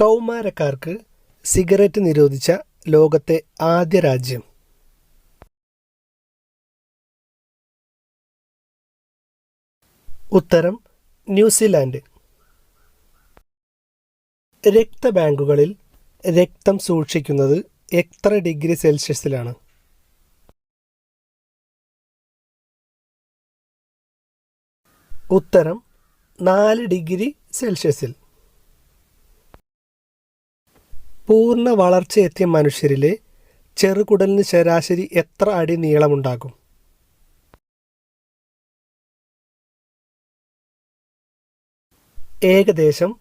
കൗമാരക്കാർക്ക് cigarette നിരോധിച്ച ലോകത്തെ ആദ്യ രാജ്യം. ഉത്തരം ന്യൂസിലാൻഡ്. രക്തബാങ്കുകളിൽ രക്തം സൂക്ഷിക്കുന്നത് എത്ര ഡിഗ്രി സെൽഷ്യസിലാണ്? ഉത്തരം നാല് ഡിഗ്രി സെൽഷ്യസിൽ. പൂർണ വളർച്ചയെത്തിയ മനുഷ്യരിലെ ചെറുകുടലിന് ശരാശരി എത്ര അടി നീളമുണ്ടാകും? ഏകദേശം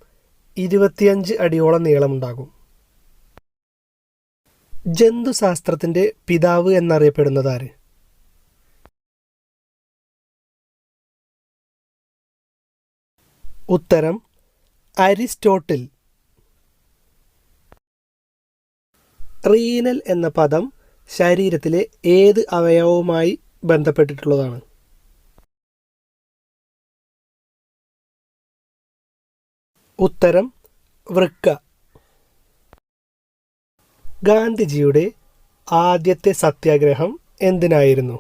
ഇരുപത്തിയഞ്ച് അടിയോളം നീളമുണ്ടാകും. ജന്തുശാസ്ത്രത്തിന്റെ പിതാവ് എന്നറിയപ്പെടുന്നത് ആര് ഉത്തരം അരിസ്റ്റോട്ടിൽ. റീനൽ എന്ന പദം ശരീരത്തിലെ ഏത് അവയവവുമായി ബന്ധപ്പെട്ടിട്ടുള്ളതാണ്. ഉത്തരം വൃക്ക. ഗാന്ധിജിയുടെ ആദ്യത്തെ സത്യാഗ്രഹം എന്തിനായിരുന്നു?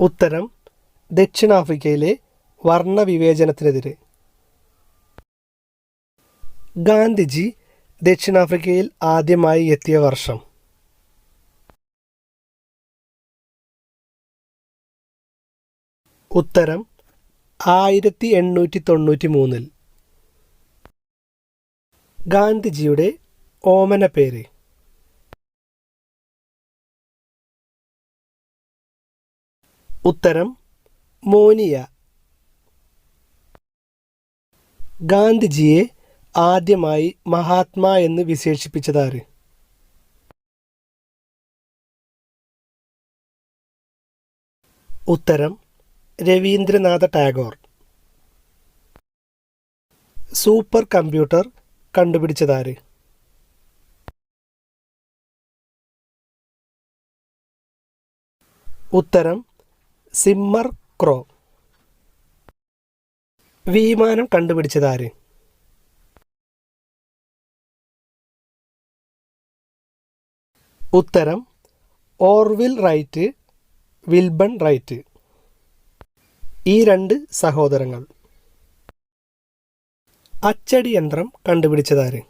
ഉത്തരം ദക്ഷിണാഫ്രിക്കയിലെ വർണവിവേചനത്തിനെതിരെ. ഗാന്ധിജി ദക്ഷിണാഫ്രിക്കയിൽ ആദ്യമായി എത്തിയ വർഷം. ഉത്തരം ആയിരത്തി എണ്ണൂറ്റി തൊണ്ണൂറ്റി മൂന്നിൽ ഗാന്ധിജിയുടെ ഓമന പേര്. ഉത്തരം മോനിയ. ഗാന്ധിജിയെ ആദ്യമായി മഹാത്മാ എന്ന് വിശേഷിപ്പിച്ചതാര്? ഉത്തരം രവീന്ദ്രനാഥ ടാഗോർ. സൂപ്പർ കമ്പ്യൂട്ടർ കണ്ടുപിടിച്ചതാര്? ഉത്തരം സിമ്മർ ക്രോ. വിമാനം കണ്ടുപിടിച്ചതാര്? ഉത്തരം ഓർവിൽ റൈറ്റ് വിൽബൺ റൈറ്റ്. ഈ രണ്ട് സഹോദരങ്ങൾ. അച്ചടി യന്ത്രം കണ്ടുപിടിച്ചതാര്?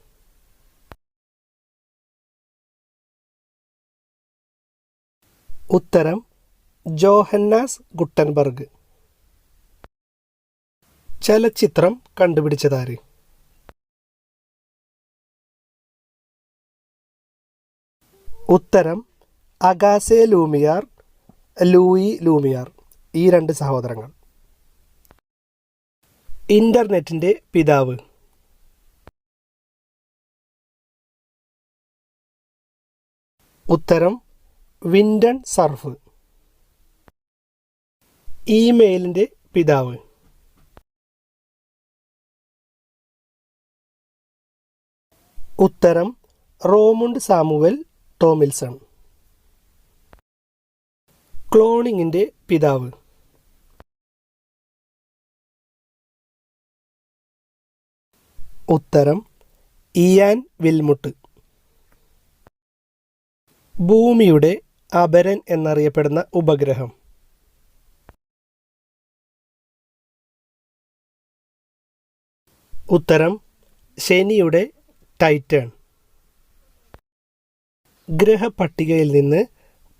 ഉത്തരം ജോഹന്നാസ് ഗുട്ടൻബർഗ്. ചലച്ചിത്രം കണ്ടുപിടിച്ചതാര്? ഉത്തരം അഗാസെ ലൂമിയാർ ലൂയി ലൂമിയാർ. ഈ രണ്ട് സഹോദരങ്ങൾ. ഇന്റർനെറ്റിന്റെ പിതാവ്. ഉത്തരം വിൻഡൺ സർഫ്. ഇമെയിലിന്റെ പിതാവ്. ഉത്തരം റോമുണ്ട് സാമുവൽ ടോമിൽസൺ. ക്ലോണിങ്ങിന്റെ പിതാവ്. ഉത്തരം ഇയാൻ വിൽമുട്ട്. ഭൂമിയുടെ അപരൻ എന്നറിയപ്പെടുന്ന ഉപഗ്രഹം. ഉത്തരം ശനിയുടെ ടൈറ്റൺ. ഗ്രഹപട്ടികയിൽ നിന്ന്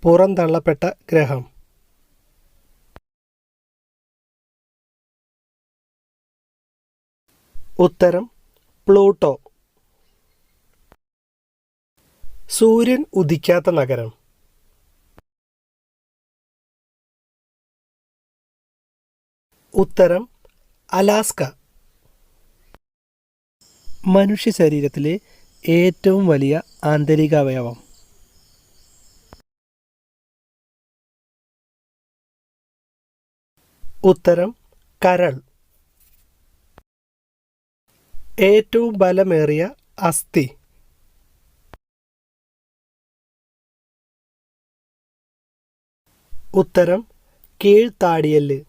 പുറന്തള്ളപ്പെട്ട ഗ്രഹം. ഉത്തരം പ്ലൂട്ടോ. സൂര്യൻ ഉദിക്കാത്ത നഗരം. ഉത്തരം അലാസ്ക. മനുഷ്യ ശരീരത്തിലെ ഏറ്റവും വലിയ ആന്തരിക ഉത്തരം കരൾ. ഏറ്റവും ബലമേറിയ അസ്ഥി. ഉത്തരം കീഴ്ത്താടിയൽ